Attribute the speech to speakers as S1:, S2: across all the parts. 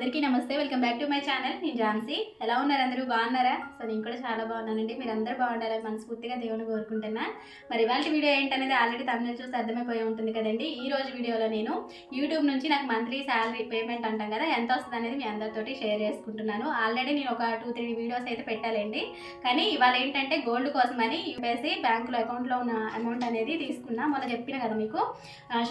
S1: అందరికీ నమస్తే. Welcome back to my channel. నేను ఝాన్సీ. ఎలా ఉన్నారు అందరూ? బాగున్నారా? సో నేను కూడా చాలా బాగున్నానండి. మీరు అందరూ బాగుండాలని మనస్ఫూర్తిగా దేవుని కోరుకుంటున్నా. మరి ఇవాళ వీడియో ఏంటనేది ఆల్రెడీ తమిళ చూసి అర్థమైపోయి ఉంటుంది కదండి. ఈ రోజు వీడియోలో నేను యూట్యూబ్ నుంచి నాకు మంత్లీ శాలరీ పేమెంట్ అంటాం కదా ఎంత వస్తుంది అనేది మీ అందరితోటి షేర్ చేసుకుంటున్నాను. ఆల్రెడీ నేను ఒక టూ త్రీ వీడియోస్ అయితే పెట్టాలండి. కానీ ఇవాళ ఏంటంటే గోల్డ్ కోసమని యూపీఎస్సీ బ్యాంకులో అకౌంట్లో ఉన్న అమౌంట్ అనేది తీసుకున్నా. మొన్న చెప్పిన కదా మీకు.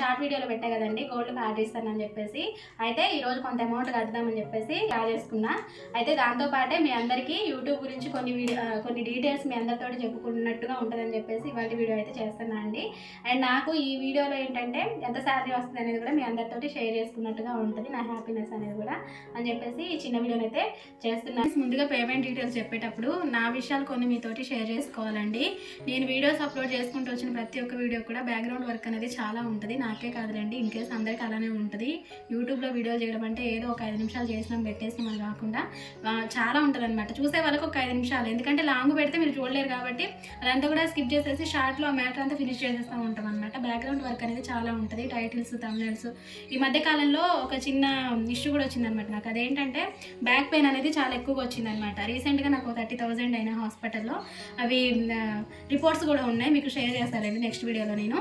S1: షార్ట్ వీడియోలో పెట్టా కదండి. గోల్డ్ కార్డ్ ఇస్తానని చెప్పేసి. అయితే ఈరోజు కొంత అమౌంట్ చేద్దామని చెప్పేసి యాడ్ చేసుకున్నా. అయితే దాంతోపాటే మీ అందరికీ యూట్యూబ్ గురించి కొన్ని వీడియో కొన్ని డీటెయిల్స్ మీ అందరితో చెప్పుకున్నట్టుగా ఉంటుందని చెప్పేసి ఇవాళ వీడియో అయితే చేస్తున్నా అండి. అండ్ నాకు ఈ వీడియోలో ఏంటంటే ఎంత శాలరీ వస్తుంది అనేది కూడా మీ అందరితోటి షేర్ చేసుకున్నట్టుగా ఉంటుంది నా హ్యాపీనెస్ అనేది కూడా అని చెప్పేసి ఈ చిన్న వీడియోని అయితే చేస్తున్నాను ముందుగా పేమెంట్ డీటెయిల్స్ చెప్పేటప్పుడు నా విషయాలు కొన్ని మీతోటి షేర్ చేసుకోవాలండి. నేను వీడియోస్ అప్లోడ్ చేసుకుంటూ వచ్చిన ప్రతి ఒక్క వీడియో కూడా బ్యాక్గ్రౌండ్ వర్క్ అనేది చాలా ఉంటుంది. నాకే కాదులేండి ఇన్ కేస్ అందరికీ అలానే ఉంటుంది. యూట్యూబ్లో వీడియోలు చేయడం అంటే ఏదో ఒక ఐదు నిమిషాలు చేసినాం పెట్టేసి మనం కాకుండా చాలా ఉంటుంది అనమాట చూసే వాళ్ళకి ఒక ఐదు నిమిషాలు. ఎందుకంటే లాంగ్ పెడితే మీరు చూడలేరు కాబట్టి అదంతా కూడా స్కిప్ చేసేసి షార్ట్లో ఆ మ్యాటర్ అంతా ఫినిష్ చేసేస్తూ ఉంటాం అనమాట బ్యాక్గ్రౌండ్ వర్క్ అనేది చాలా ఉంటుంది. టైటిల్స్ తమిళస్ ఈ మధ్య కాలంలో ఒక చిన్న ఇష్యూ కూడా వచ్చిందనమాట నాకు. అదేంటంటే బ్యాక్ పెయిన్ అనేది చాలా ఎక్కువగా వచ్చిందనమాట రీసెంట్గా నాకు థర్టీ థౌజండ్ అయిన హాస్పిటల్లో అవి రిపోర్ట్స్ కూడా ఉన్నాయి. మీకు షేర్ చేస్తారండి నెక్స్ట్ వీడియోలో నేను.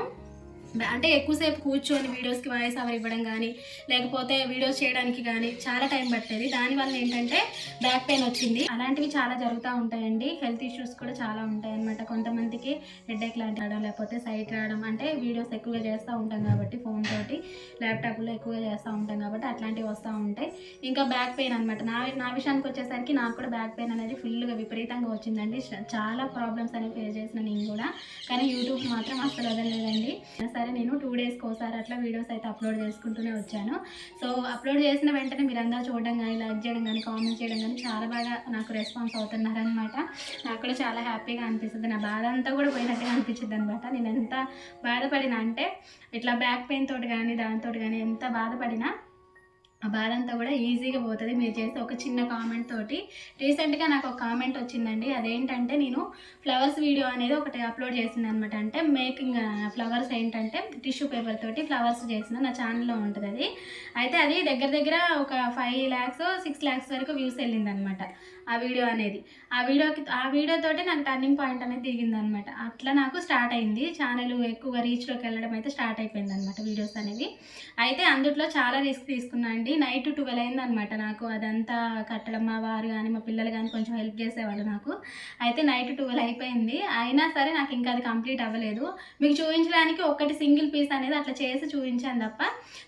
S1: అంటే ఎక్కువసేపు కూర్చొని వీడియోస్కి వాయిస్ ఓవర్ ఇవ్వడం కానీ లేకపోతే వీడియోస్ చేయడానికి కానీ చాలా టైం పట్టేది. దానివల్ల ఏంటంటే బ్యాక్ పెయిన్ వచ్చింది. అలాంటివి చాలా జరుగుతూ ఉంటాయండి. హెల్త్ ఇష్యూస్ కూడా చాలా ఉంటాయి అనమాట కొంతమందికి హెడ్ఏక్ లాంటి రావడం లేకపోతే సైట్ రావడం అంటే వీడియోస్ ఎక్కువగా చేస్తూ ఉంటాం కాబట్టి ఫోన్ తోటి ల్యాప్టాప్లో ఎక్కువగా చేస్తూ ఉంటాం కాబట్టి అట్లాంటివి వస్తూ ఉంటాయి. ఇంకా బ్యాక్ పెయిన్ అనమాట నా నా విషయానికి వచ్చేసరికి నాకు కూడా బ్యాక్ పెయిన్ అనేది ఫుల్గా విపరీతంగా వచ్చిందండి. చాలా ప్రాబ్లమ్స్ అనేవి ఫేస్ చేసిన నేను కూడా. కానీ యూట్యూబ్ మాత్రం అసలు వదలలేదండి. సరే నేను టూ డేస్కి ఒకసారి అట్లా వీడియోస్ అయితే అప్లోడ్ చేసుకుంటూనే వచ్చాను. సో అప్లోడ్ చేసిన వెంటనే మీరందరూ చూడడం కానీ లైక్ చేయడం కానీ కామెంట్ చేయడం కానీ చాలా బాగా నాకు రెస్పాన్స్ అవుతున్నారనమాట నాకు కూడా చాలా హ్యాపీగా అనిపిస్తుంది. నా బాధ అంతా కూడా పోయినట్టుగా అనిపించింది అనమాట నేను ఎంత బాధపడినా అంటే ఇట్లా బ్యాక్ పెయిన్ తోటి కానీ దానితోటి కానీ ఎంత బాధపడినా ఆ బాధ అంతా కూడా ఈజీగా పోతుంది. మీరు చేస్తే ఒక చిన్న కామెంట్ తోటి. రీసెంట్గా నాకు ఒక కామెంట్ వచ్చిందండి. అదేంటంటే నేను ఫ్లవర్స్ వీడియో అనేది ఒకటి అప్లోడ్ చేసింది అనమాట అంటే మేకింగ్ ఫ్లవర్స్ ఏంటంటే టిష్యూ పేపర్ తోటి ఫ్లవర్స్ చేసిన నా ఛానల్లో ఉంటుంది అది. అయితే అది దగ్గర దగ్గర ఒక ఫైవ్ ల్యాక్స్ సిక్స్ ల్యాక్స్ వరకు వ్యూస్ వెళ్ళింది అనమాట ఆ వీడియో అనేది. ఆ వీడియోకి ఆ వీడియో తోటి నాకు టర్నింగ్ పాయింట్ అనేది దిగింది అనమాట అట్లా నాకు స్టార్ట్ అయింది. ఛానల్ ఎక్కువగా రీచ్లోకి వెళ్ళడం అయితే స్టార్ట్ అయిపోయింది అనమాట వీడియోస్ అనేవి. అయితే అందుట్లో చాలా రిస్క్ తీసుకున్నాను అండి నైట్ ట్వెల్వ్ అయింది అనమాట నాకు. అదంతా కట్టడం మా వారు కానీ మా పిల్లలు కానీ కొంచెం హెల్ప్ చేసేవాళ్ళు నాకు. అయితే నైట్ ట్వెల్వ్ అయిపోయింది. అయినా సరే నాకు ఇంకా అది కంప్లీట్ అవ్వలేదు. మీకు చూపించడానికి ఒకటి సింగిల్ పీస్ అనేది అట్లా చేసి చూపించాను తప్ప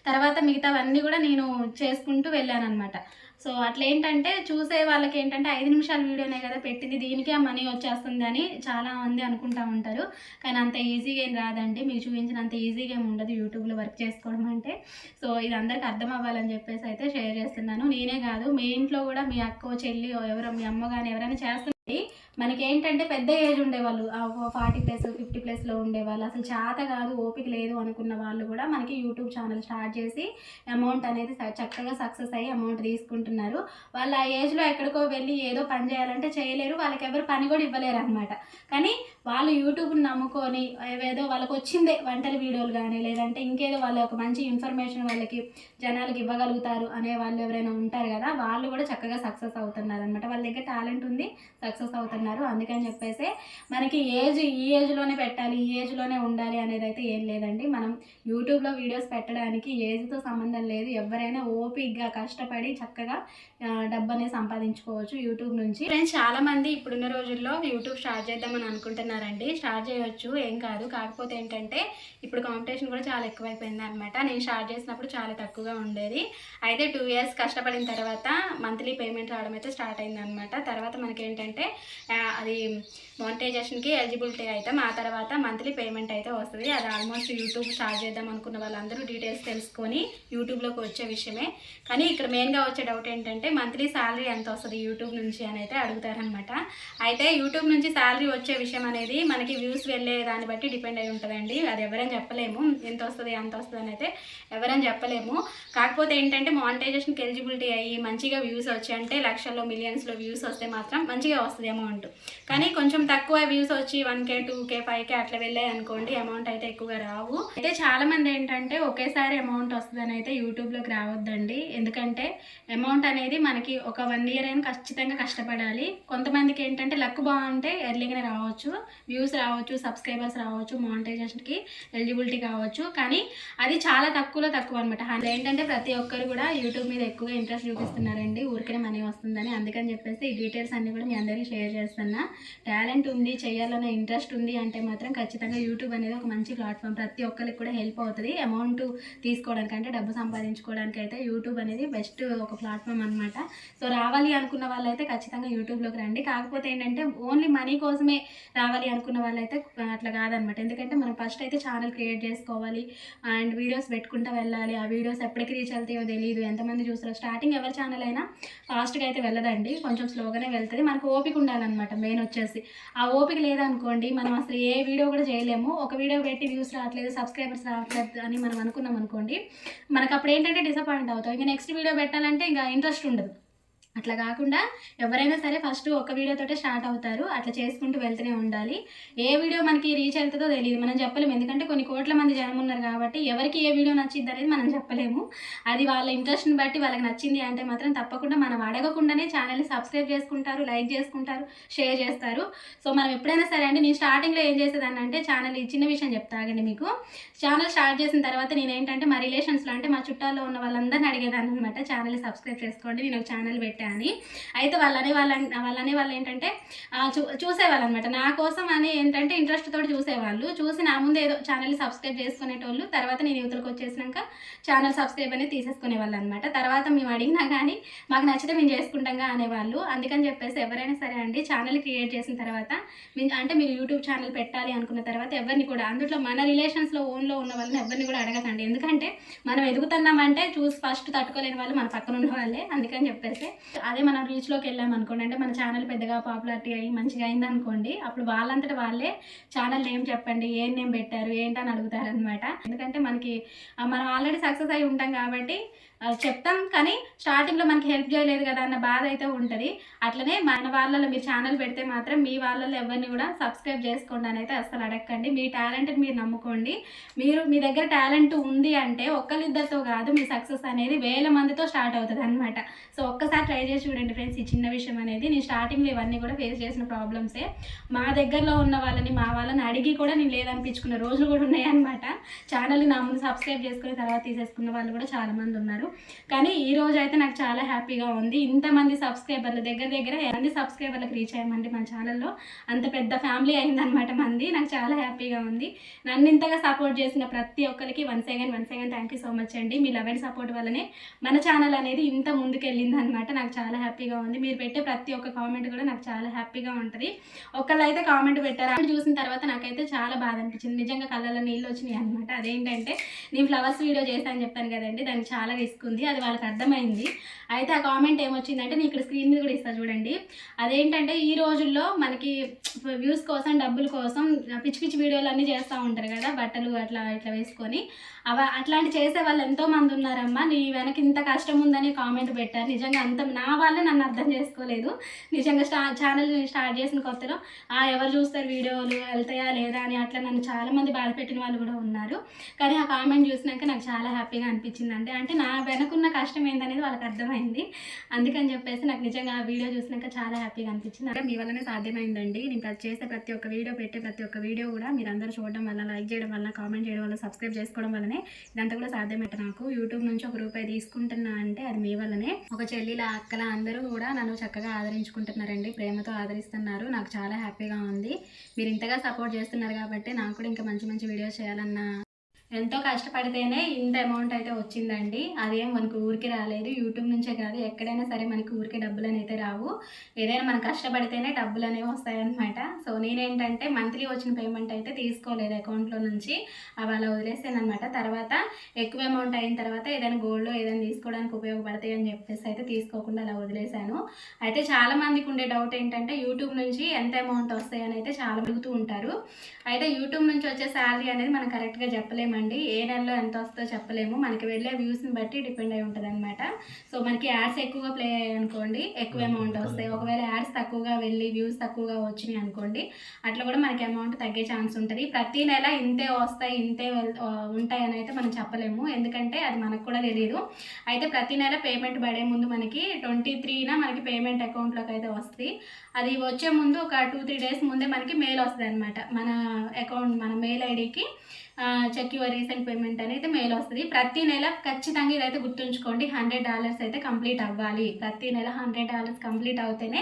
S1: తర్వాత మిగతావన్నీ కూడా నేను చేసుకుంటూ వెళ్ళాను అనమాట సో అట్లా ఏంటంటే చూసే వాళ్ళకి ఏంటంటే ఐదు నిమిషాల వీడియోనే కదా పెట్టింది దీనికే మనీ వచ్చేస్తుంది అని చాలా మంది అనుకుంటా ఉంటారు. కానీ అంత ఈజీగా ఏం రాదండి. మీకు చూపించినంత ఈజీగా ఏమి ఉండదు యూట్యూబ్లో వర్క్ చేసుకోవడం అంటే. సో ఇది అందరికి అర్థం అవ్వాలని చెప్పేసి అయితే షేర్ చేస్తున్నాను. నేనే కాదు మీ ఇంట్లో కూడా మీ అక్క చెల్లి ఎవరో మీ అమ్మ కానీ ఎవరైనా చేస్తున్నారు మనకి ఏంటంటే పెద్ద ఏజ్ ఉండేవాళ్ళు ఫార్టీ ప్లస్ ఫిఫ్టీ ప్లస్లో ఉండేవాళ్ళు. అసలు చేత కాదు ఓపిక లేదు అనుకున్న వాళ్ళు కూడా మనకి యూట్యూబ్ ఛానల్ స్టార్ట్ చేసి అమౌంట్ అనేది చక్కగా సక్సెస్ అయ్యి అమౌంట్ తీసుకుంటున్నారు. వాళ్ళు ఆ ఏజ్లో ఎక్కడికో వెళ్ళి ఏదో పని చేయాలంటే చేయలేరు వాళ్ళకి ఎవరు పని కూడా ఇవ్వలేరు అనమాట కానీ వాళ్ళు యూట్యూబ్ని నమ్ముకొని ఏదో వాళ్ళకి వచ్చిందే వంటల వీడియోలు కానీ లేదంటే ఇంకేదో వాళ్ళ ఒక మంచి ఇన్ఫర్మేషన్ వాళ్ళకి జనాలకి ఇవ్వగలుగుతారు అనే వాళ్ళు ఎవరైనా ఉంటారు కదా వాళ్ళు కూడా చక్కగా సక్సెస్ అవుతున్నారు అనమాట వాళ్ళ దగ్గర టాలెంట్ ఉంది సక్సెస్ అవుతున్నారు. అందుకని చెప్పేసి మనకి ఏజ్ ఈ ఏజ్లోనే పెట్టాలి ఈ ఏజ్లోనే ఉండాలి అనేది అయితే ఏం లేదండి. మనం యూట్యూబ్లో వీడియోస్ పెట్టడానికి ఏజ్తో సంబంధం లేదు. ఎవరైనా ఓపిక్గా కష్టపడి చక్కగా డబ్బుని సంపాదించుకోవచ్చు యూట్యూబ్ నుంచి. ఫ్రెండ్స్ చాలా మంది ఇప్పుడున్న రోజుల్లో యూట్యూబ్ స్టార్ట్ చేద్దామని అనుకుంటున్నారండి. స్టార్ట్ చేయవచ్చు ఏం కాదు. కాకపోతే ఏంటంటే ఇప్పుడు కాంపిటీషన్ కూడా చాలా ఎక్కువైపోయింది అనమాట నేను స్టార్ట్ చేసినప్పుడు చాలా తక్కువగా ఉండేది. అయితే టూ ఇయర్స్ కష్టపడిన తర్వాత మంత్లీ పేమెంట్ రావడం అయితే స్టార్ట్ అయింది అనమాట తర్వాత మనకి ఏంటంటే అది మానిటైజేషన్కి ఎలిజిబిలిటీ అయితే ఆ తర్వాత మంత్లీ పేమెంట్ అయితే వస్తుంది. అది ఆల్మోస్ట్ యూట్యూబ్ స్టార్ట్ చేద్దాం అనుకున్న వాళ్ళందరూ డీటెయిల్స్ తెలుసుకొని యూట్యూబ్లోకి వచ్చే విషయమే. కానీ ఇక్కడ మెయిన్గా వచ్చే డౌట్ ఏంటంటే మంత్లీ శాలరీ ఎంత వస్తుంది యూట్యూబ్ నుంచి అని అయితే అడుగుతారనమాట అయితే యూట్యూబ్ నుంచి శాలరీ వచ్చే విషయం అనేది మనకి వ్యూస్ వెళ్ళే దాన్ని బట్టి డిపెండ్ అయి ఉంటుందండి. అది ఎవరని చెప్పలేము. ఎంత వస్తుంది ఎంత వస్తుంది అని అయితే ఎవరని చెప్పలేము. కాకపోతే ఏంటంటే మానిటైజేషన్కి ఎలిజిబిలిటీ అయ్యి మంచిగా వ్యూస్ వచ్చి అంటే లక్షల్లో మిలియన్స్లో వ్యూస్ వస్తే మాత్రం మంచిగా వస్తుంది అమౌంట్ కానీ కొంచెం తక్కువ వ్యూస్ వచ్చి one K two K five K అట్లా వెళ్ళాయి అనుకోండి అమౌంట్ అయితే ఎక్కువగా రావు. అయితే చాలా మంది ఏంటంటే ఒకేసారి అమౌంట్ వస్తుందని అయితే యూట్యూబ్లోకి రావద్దండి. ఎందుకంటే అమౌంట్ అనేది మనకి ఒక వన్ ఇయర్ అయినా ఖచ్చితంగా కష్టపడాలి. కొంతమందికి ఏంటంటే లక్ బాగుంటే ఎర్లీగానే రావచ్చు. వ్యూస్ రావచ్చు సబ్స్క్రైబర్స్ రావచ్చు మానిటైజేషన్కి ఎలిజిబిలిటీ కావచ్చు. కానీ అది చాలా తక్కువలో తక్కువ అనమాట ఏంటంటే ప్రతి ఒక్కరు కూడా యూట్యూబ్ మీద ఎక్కువగా ఇంట్రెస్ట్ చూపిస్తున్నారండి. ఊరికే మనీ వస్తుందని. అందుకని చెప్పేసి ఈ డీటెయిల్స్ అన్ని కూడా మీ అందరికీ షేర్ చేస్తున్నా. టాలెంట్ ఉంది చేయాలన్న ఇంట్రెస్ట్ ఉంది అంటే మాత్రం ఖచ్చితంగా యూట్యూబ్ అనేది ఒక మంచి ప్లాట్ఫామ్ ప్రతి ఒక్కరికి కూడా హెల్ప్ అవుతుంది. అమౌంట్ తీసుకోవడానికి అంటే డబ్బు సంపాదించుకోవడానికి అయితే యూట్యూబ్ అనేది బెస్ట్ ఒక ప్లాట్ఫామ్ అనమాట సో రావాలి అనుకున్న వాళ్ళైతే ఖచ్చితంగా యూట్యూబ్లోకి రండి. కాకపోతే ఏంటంటే ఓన్లీ మనీ కోసమే రావాలి అనుకున్న వాళ్ళైతే అట్లా కాదనమాట ఎందుకంటే మనం ఫస్ట్ అయితే ఛానల్ క్రియేట్ చేసుకోవాలి. అండ్ వీడియోస్ పెట్టుకుంటూ వెళ్ళాలి. ఆ వీడియోస్ ఎప్పటికి రీచ్ అవుతాయో తెలియదు ఎంతమంది చూస్తారో. స్టార్టింగ్ ఎవరి ఛానల్ అయినా ఫాస్ట్గా అయితే వెళ్ళదండి. కొంచెం స్లోగానే వెళ్తుంది. మనకు ఓపిక ఉండాలన్నమాట మెయిన్ వచ్చేసి. ఆ ఓపిక లేదనుకోండి మనం అసలు ఏ వీడియో కూడా చేయలేము. ఒక వీడియో పెట్టి వ్యూస్ రావట్లేదు సబ్స్క్రైబర్స్ రావట్లేదు అని మనం అనుకున్నాం అనుకోండి మనకు అప్పుడు ఏంటంటే డిసప్పాయింట్ అవుతాం. ఇంకా నెక్స్ట్ వీడియో పెట్టాలంటే ఇంకా ఇంట్రెస్ట్ ఉండదు. നല്ലത് అట్లా కాకుండా ఎవరైనా సరే ఫస్ట్ ఒక వీడియోతోటే స్టార్ట్ అవుతారు. అట్లా చేసుకుంటూ వెళ్తూనే ఉండాలి. ఏ వీడియో మనకి రీచ్ అవుతుందో తెలియదు మనం చెప్పలేము. ఎందుకంటే కొన్ని కోట్ల మంది జనం ఉన్నారు కాబట్టి ఎవరికి ఏ వీడియో నచ్చింది అనేది మనం చెప్పలేము. అది వాళ్ళ ఇంట్రెస్ట్ని బట్టి వాళ్ళకి నచ్చింది అంటే మాత్రం తప్పకుండా మనం అడగకుండానే ఛానల్ని సబ్స్క్రైబ్ చేసుకుంటారు లైక్ చేసుకుంటారు షేర్ చేస్తారు. సో మనం ఎప్పుడైనా సరే అండి నేను స్టార్టింగ్లో ఏం చేసేదాన్ని అంటే ఛానల్ చిన్న విషయం చెప్తాగండి మీకు. ఛానల్ స్టార్ట్ చేసిన తర్వాత నేను ఏంటంటే మా రిలేషన్స్లో అంటే మా చుట్టాల్లో ఉన్న వాళ్ళందరినీ అడిగేదాన్ని అనమాట ఛానల్ని సబ్స్క్రైబ్ చేసుకోండి. నేను ఒక ఛానల్ పెట్టా అని అయితే వాళ్ళని వాళ్ళ వాళ్ళని వాళ్ళు ఏంటంటే చూ చూసేవాళ్ళు అనమాట నా కోసం అని ఏంటంటే ఇంట్రెస్ట్ తోటి చూసేవాళ్ళు. చూసి నా ముందు ఏదో ఛానల్ సబ్స్క్రైబ్ చేసుకునేటోళ్ళు. తర్వాత నేను యువతలకు వచ్చేసినాక ఛానల్ సబ్స్క్రైబ్ అనేది తీసేసుకునేవాళ్ళు అనమాట తర్వాత మేము అడిగినా కానీ మాకు నచ్చితే మేము చేసుకుంటాంగా అనేవాళ్ళు. అందుకని చెప్పేసి ఎవరైనా సరే అండి ఛానల్ క్రియేట్ చేసిన తర్వాత మీ- అంటే మీరు యూట్యూబ్ ఛానల్ పెట్టాలి అనుకున్న తర్వాత ఎవరిని కూడా అందులో మన రిలేషన్స్లో ఓన్లో ఉన్న వాళ్ళని ఎవరిని కూడా అడగకండి. ఎందుకంటే మనం ఎదుగుతున్నామంటే చూసి ఫస్ట్ తట్టుకోలేని వాళ్ళు మన పక్కన ఉన్న వాళ్ళే. అందుకని చెప్పేసి అదే మనం రీచ్లోకి వెళ్ళాం అనుకోండి అంటే మన ఛానల్ పెద్దగా పాపులారిటీ అయ్యి మంచిగా అయింది అనుకోండి అప్పుడు వాళ్ళంతటి వాళ్ళే ఛానల్ నేమ్ చెప్పండి ఏం నేమ్ పెట్టారు ఏంటని అడుగుతారనమాట ఎందుకంటే మనకి మనం ఆల్రెడీ సక్సెస్ అయి ఉంటాం కాబట్టి చెప్తాం కానీ స్టార్టింగ్లో మనకి హెల్ప్ చేయలేదు కదా అన్న బాధ అయితే ఉంటుంది. అట్లనే మన వాళ్ళలో మీరు ఛానల్ పెడితే మాత్రం మీ వాళ్ళలో ఎవరిని కూడా సబ్స్క్రైబ్ చేసుకోండి అని అయితే అసలు అడగండి మీ టాలెంట్ని మీరు నమ్ముకోండి. మీరు మీ దగ్గర టాలెంట్ ఉంది అంటే ఒక్కరిద్దరితో కాదు మీ సక్సెస్ అనేది వేల మందితో స్టార్ట్ అవుతుంది అనమాట సో ఒక్కసారి ట్రై చేసి చూడండి ఫ్రెండ్స్ ఈ చిన్న విషయం అనేది. నేను స్టార్టింగ్లో ఇవన్నీ కూడా ఫేస్ చేసిన ప్రాబ్లమ్సే మా దగ్గరలో ఉన్న వాళ్ళని మా వాళ్ళని అడిగి కూడా నేను లేదనిపించుకున్న రోజులు కూడా ఉన్నాయి అనమాట ఛానల్ని నా ముందు సబ్స్క్రైబ్ చేసుకుని తర్వాత తీసేసుకున్న వాళ్ళు కూడా చాలామంది ఉన్నారు. కానీ ఈ రోజు అయితే నాకు చాలా హ్యాపీగా ఉంది. ఇంతమంది సబ్స్క్రైబర్లు దగ్గర దగ్గర ఎన్ని సబ్స్క్రైబర్లకు రీచ్ అయ్యామండి మన ఛానల్లో అంత పెద్ద ఫ్యామిలీ అయిందనమాట మంది. నాకు చాలా హ్యాపీగా ఉంది. నన్ను ఇంతగా సపోర్ట్ చేసిన ప్రతి ఒక్కరికి one second one second thank you so much అండి. మీ లవ్ అండ్ సపోర్ట్ వల్లనే మన ఛానల్ అనేది ఇంత ముందుకు వెళ్ళింది అనమాట నాకు చాలా హ్యాపీగా ఉంది. మీరు పెట్టే ప్రతి ఒక్క కామెంట్ కూడా నాకు చాలా హ్యాపీగా ఉంటుంది. ఒకళ్ళు అయితే కామెంట్ పెట్టారు. అది చూసిన తర్వాత నాకైతే చాలా బాధ అనిపించింది. నిజంగా కళ్ళలో నీళ్ళు వచ్చినాయి అనమాట అదేంటంటే నేను ఫ్లవర్స్ వీడియో చేశాను చెప్పాను కదండి. దానికి చాలా రిస్క్ ఉంది అది వాళ్ళకి అర్థమైంది. అయితే ఆ కామెంట్ ఏమొచ్చిందంటే నేను ఇక్కడ స్క్రీన్ మీద కూడా ఇస్తా చూడండి. అదేంటంటే ఈ రోజుల్లో మనకి వ్యూస్ కోసం డబ్బుల కోసం పిచ్చి పిచ్చి వీడియోలు అన్నీ చేస్తూ ఉంటారు కదా బట్టలు అట్లా ఇట్లా వేసుకొని. అవ అట్లాంటి చేసే వాళ్ళు ఎంతో మంది ఉన్నారమ్మా. నీ వెనక ఇంత కష్టం ఉందని కామెంట్ పెట్టారు. నిజంగా అంత నా వాళ్ళే నన్ను అర్థం చేసుకోలేదు. నిజంగా స్టా ఛానల్ స్టార్ట్ చేసిన కొత్తలో "ఆ, ఎవరు చూస్తారు వీడియోలు వెళ్తాయా లేదా అని అట్లా నన్ను చాలామంది బాధపెట్టిన బాధ పెట్టిన వాళ్ళు కూడా ఉన్నారు. కానీ ఆ కామెంట్ చూసినాక నాకు చాలా హ్యాపీగా అనిపించింది అంటే అంటే నా వెనకున్న కష్టం ఏంటనేది వాళ్ళకి అర్థమైంది. అందుకని చెప్పేసి నాకు నిజంగా ఆ వీడియో చూసినాక చాలా హ్యాపీగా అనిపించింది. మీ వల్లనే సాధ్యమైందండి. నేను చేసే ప్రతి ఒక్క వీడియో పెట్టే ప్రతి ఒక్క వీడియో కూడా మీరు అందరూ చూడడం వల్ల లైక్ చేయడం వల్ల కామెంట్ చేయడం వల్ల సబ్స్క్రైబ్ చేసుకోవడం వల్లనే ఇదంతా కూడా సాధ్యమట నాకు. యూట్యూబ్ నుంచి ఒక రూపాయి తీసుకుంటున్నా అంటే అది మీ వల్లనే. ఒక చెల్లిల అక్కల అందరూ కూడా నన్ను చక్కగా ఆదరించుకుంటున్నారండి. ప్రేమతో ఆదరిస్తున్నారు. నాకు చాలా హ్యాపీగా ఉంది. మీరు ఇంతగా సపోర్ట్ చేస్తున్నారు కాబట్టి నాకు కూడా ఇంకా మంచి మంచి వీడియోస్ చేయాలన్న ఎంతో కష్టపడితేనే ఇంత అమౌంట్ అయితే వచ్చిందండి. అదేం మనకు ఊరికి రాలేదు. యూట్యూబ్ నుంచే కాదు ఎక్కడైనా సరే మనకి ఊరికి డబ్బులు అయితే రావు. ఏదైనా మనం కష్టపడితేనే డబ్బులు అనేవి వస్తాయన్నమాట. సో నేనేంటంటే మంత్లీ వచ్చిన పేమెంట్ అయితే తీసుకోలేదు అకౌంట్లో నుంచి. అవి అలా వదిలేసాను అనమాట తర్వాత ఎక్కువ అమౌంట్ అయిన తర్వాత ఏదైనా గోల్డ్ ఏదైనా తీసుకోవడానికి ఉపయోగపడతాయి అని చెప్పేసి అయితే తీసుకోకుండా అలా వదిలేశాను అయితే చాలామందికి ఉండే డౌట్ ఏంటంటే యూట్యూబ్ నుంచి ఎంత అమౌంట్ వస్తాయి అని అయితే చాలా అడుగుతూ ఉంటారు. అయితే యూట్యూబ్ నుంచి వచ్చే శాలరీ అనేది మనం కరెక్ట్గా చెప్పలేము చెప్పలేమండి ఏ నెలలో ఎంత వస్తుందో చెప్పలేము. మనకి వెళ్ళే వ్యూస్ని బట్టి డిపెండ్ అయి ఉంటుంది అనమాట సో మనకి యాడ్స్ ఎక్కువగా ప్లే అయ్యాయి అనుకోండి ఎక్కువ అమౌంట్ వస్తాయి. ఒకవేళ యాడ్స్ తక్కువగా వెళ్ళి వ్యూస్ తక్కువగా వచ్చినాయి అనుకోండి అట్లా కూడా మనకి అమౌంట్ తగ్గే ఛాన్స్ ఉంటుంది. ప్రతి నెల ఇంతే వస్తాయి ఇంతే ఉంటాయి అని అయితే మనం చెప్పలేము. ఎందుకంటే అది మనకు కూడా తెలియదు అయితే ప్రతి నెల పేమెంట్ పడే ముందు మనకి ట్వంటీ త్రీన మనకి పేమెంట్ అకౌంట్లోకి అయితే వస్తుంది అది వచ్చే ముందు ఒక టూ త్రీ డేస్ ముందే మనకి మెయిల్ వస్తుంది అనమాట మన అకౌంట్ మన మెయిల్ ఐడికి చెక్ యువర్ రీసెంట్ పేమెంట్ అనేది మెయిల్ వస్తుంది. ప్రతి నెల ఖచ్చితంగా ఇదైతే గుర్తుంచుకోండి. హండ్రెడ్ డాలర్స్ అయితే కంప్లీట్ అవ్వాలి. ప్రతి నెల హండ్రెడ్ డాలర్స్ కంప్లీట్ అవుతేనే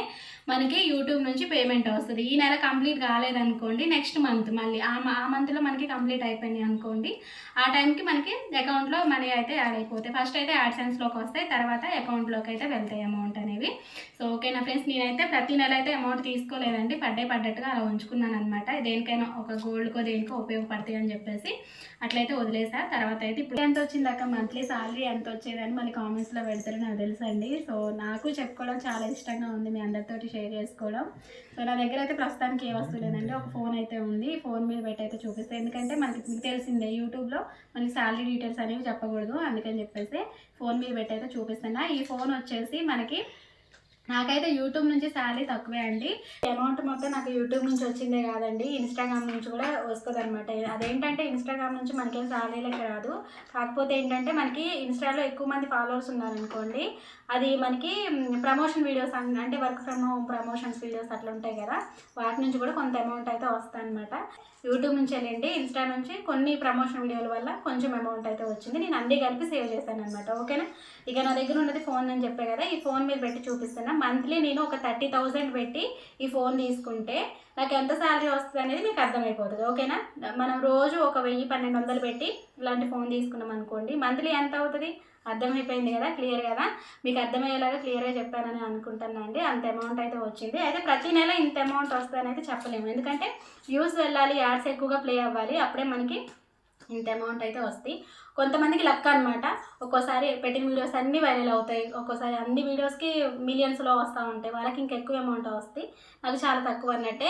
S1: మనకి యూట్యూబ్ నుంచి పేమెంట్ వస్తుంది. ఈ నెల కంప్లీట్ కాలేదనుకోండి నెక్స్ట్ మంత్ మళ్ళీ. ఆ ఆ మంత్లో మనకి కంప్లీట్ అయిపోయింది అనుకోండి ఆ టైంకి మనకి అకౌంట్లో మనీ అయితే యాడ్ అయిపోతాయి. ఫస్ట్ అయితే యాడ్సెన్స్లోకి వస్తాయి తర్వాత అకౌంట్లోకి అయితే వెళ్తాయి అమౌంట్ అనేవి. సో ఓకేనా ఫ్రెండ్స్ నేనైతే ప్రతి నెల అయితే అమౌంట్ తీసుకోలేదండి. పడ్డే పడ్డట్టుగా అలా ఉంచుకున్నాను అనమాట దేనికైనా ఒక గోల్డ్కో దేనికో ఉపయోగపడతాయి అని చెప్పేసి అట్లయితే వదిలేసా. తర్వాత అయితే ఇప్పుడు ఎంత వచ్చిందాక మంత్లీ సాలరీ ఎంత వచ్చేదని మన కామెంట్స్లో పెడతారు నాకు తెలుసండి. సో నాకు చెప్పుకోవడం చాలా ఇష్టంగా ఉంది మీ అందరితోటి షేర్ చేసుకోవడం. సో నా దగ్గర అయితే ప్రస్తుతానికి ఏ వస్తువు లేదండి ఒక ఫోన్ అయితే ఉంది. ఫోన్ మీద పెట్టి అయితే చూపిస్తే. ఎందుకంటే మనకి మీకు తెలిసిందే యూట్యూబ్లో మనకి శాలరీ డీటెయిల్స్ అనేవి చెప్పకూడదు. అందుకని చెప్పేసి ఫోన్ మీద పెట్టి అయితే చూపిస్తున్నా. ఈ ఫోన్ వచ్చేసి మనకి నాకైతే యూట్యూబ్ నుంచి శాలరీ తక్కువే అండి. అమౌంట్ మొత్తం నాకు యూట్యూబ్ నుంచి వచ్చిందే కాదండి. ఇన్స్టాగ్రామ్ నుంచి కూడా వస్తుంది అనమాట అదేంటంటే ఇన్స్టాగ్రామ్ నుంచి మనకేం శాలరీ లెక్క రాదు. కాకపోతే ఏంటంటే మనకి ఇన్స్టాలో ఎక్కువ మంది ఫాలోవర్స్ ఉన్నారనుకోండి అది మనకి ప్రమోషన్ వీడియోస్ అంటే work from home promotions videos అట్లా ఉంటాయి కదా వాటి నుంచి కూడా కొంత అమౌంట్ అయితే వస్తుంది అనమాట యూట్యూబ్ నుంచి వెళ్ళండి ఇన్స్టా నుంచి కొన్ని ప్రమోషన్ వీడియోల వల్ల కొంచెం అమౌంట్ అయితే వచ్చింది. నేను అన్ని కలిపి సేవ్ చేశాను అనమాట ఓకేనా? ఇక నా దగ్గర ఉన్నది ఫోన్ అని చెప్పే కదా ఈ ఫోన్ మీద పెట్టి చూపిస్తున్నా. మంత్లీ నేను ఒక థర్టీ థౌజండ్ పెట్టి ఈ ఫోన్ తీసుకుంటే నాకు ఎంత శాలరీ వస్తుంది అనేది మీకు అర్థమైపోతుంది. ఓకేనా? మనం రోజు ఒక వెయ్యి పన్నెండు వందలు పెట్టి ఇలాంటి ఫోన్ తీసుకున్నాం అనుకోండి మంత్లీ ఎంత అవుతుంది? అర్థమైపోయింది కదా? క్లియర్ కదా? మీకు అర్థమయ్యేలాగా క్లియర్గా చెప్పానని అనుకుంటున్నాను అండి. అంత అమౌంట్ అయితే వచ్చింది. అయితే ప్రతి నెల ఇంత అమౌంట్ వస్తుంది చెప్పలేము. ఎందుకంటే వ్యూస్ వెళ్ళాలి యాడ్స్ ఎక్కువగా ప్లే అవ్వాలి అప్పుడే మనకి ఇంత అమౌంట్ అయితే వస్తాయి. కొంతమందికి లక్ అనమాట ఒక్కోసారి పెట్టిన వీడియోస్ అన్నీ వైరల్ అవుతాయి. ఒక్కోసారి అన్ని వీడియోస్కి మిలియన్స్లో వస్తూ ఉంటాయి. వాళ్ళకి ఇంకా ఎక్కువ అమౌంట్ వస్తాయి. నాకు చాలా తక్కువ అన్నట్టే.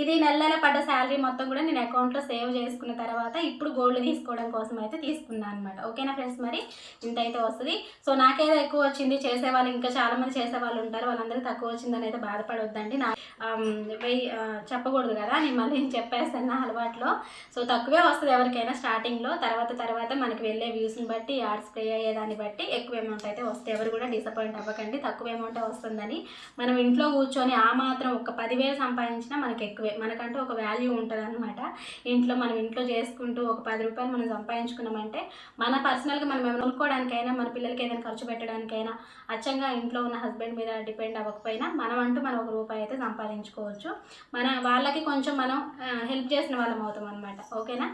S1: ఇది నెల నెల పడ్డ శాలరీ మొత్తం కూడా నేను అకౌంట్లో సేవ్ చేసుకున్న తర్వాత ఇప్పుడు గోల్డ్ తీసుకోవడం కోసం అయితే తీసుకున్నాను అనమాట ఓకేనా ఫ్రెండ్స్ మరి ఇంత అయితే వస్తుంది. సో నాకేదో ఎక్కువ వచ్చింది చేసే వాళ్ళు ఇంకా చాలామంది చేసేవాళ్ళు చేసే వాళ్ళు ఉంటారు. వాళ్ళందరూ తక్కువ వచ్చిందని అయితే బాధపడొద్దండి. నా వెయ్యి చెప్పకూడదు కదా. నేను మళ్ళీ చెప్పేస్తాను నా అలవాట్లో. సో తక్కువే వస్తుంది ఎవరికైనా స్టార్టింగ్లో తర్వాత తర్వాత మనకి వెళ్ళే వ్యూస్ని బట్టి యాడ్స్ ప్లే అయ్యేదాన్ని బట్టి ఎక్కువ అమౌంట్ అయితే వస్తే ఎవరు కూడా డిసప్పాయింట్ అవ్వకండి. తక్కువ అమౌంట్ వస్తుందని మనం ఇంట్లో కూర్చొని ఆ మాత్రం ఒక పదివేలు సంపాదించినా మనకి ఎక్కువే. మనకంటూ ఒక వాల్యూ ఉంటుంది అనమాట ఇంట్లో మనం ఇంట్లో చేసుకుంటూ ఒక పది రూపాయలు మనం సంపాదించుకున్నామంటే మన పర్సనల్గా మనం ఏమైనా కొనుక్కోవడానికైనా మన పిల్లలకి ఏదైనా ఖర్చు పెట్టడానికైనా అచ్చంగా ఇంట్లో ఉన్న హస్బెండ్ మీద డిపెండ్ అవ్వకపోయినా మనం అంటూ మనం ఒక రూపాయి అయితే సంపాదించుకోవచ్చు. మన వాళ్ళకి కొంచెం మనం హెల్ప్ చేసిన వాళ్ళం అవుతాం అనమాట ఓకేనా?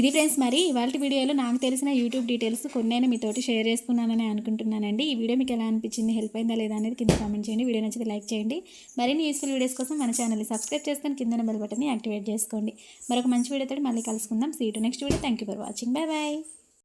S2: ఇది ఫ్రెండ్స్ మరి ఇవాళ వీడియోలో నాకు తెలిసిన యూట్యూబ్ డీటెయిల్స్ కొన్నైనా మీతోటి షేర్ చేసుకున్నానని అనుకుంటున్నానండి. ఈ వీడియో మీకు ఎలా అనిపించింది హెల్ప్ అయిందా లేదా అనేది కింద కామెంట్ చేయండి. వీడియో నచ్చితే లైక్ చేయండి. మరిన్ని యూస్ఫుల్ వీడియోస్ కోసం మన ఛానల్ని సబ్స్క్రైబ్ చేసుకొని కింద బెల్ బటన్ని యాక్టివేట్ చేసుకోండి. మరొక మంచి వీడియోతో మళ్ళీ కలుసుకుందాం. See you next video thank you for watching bye bye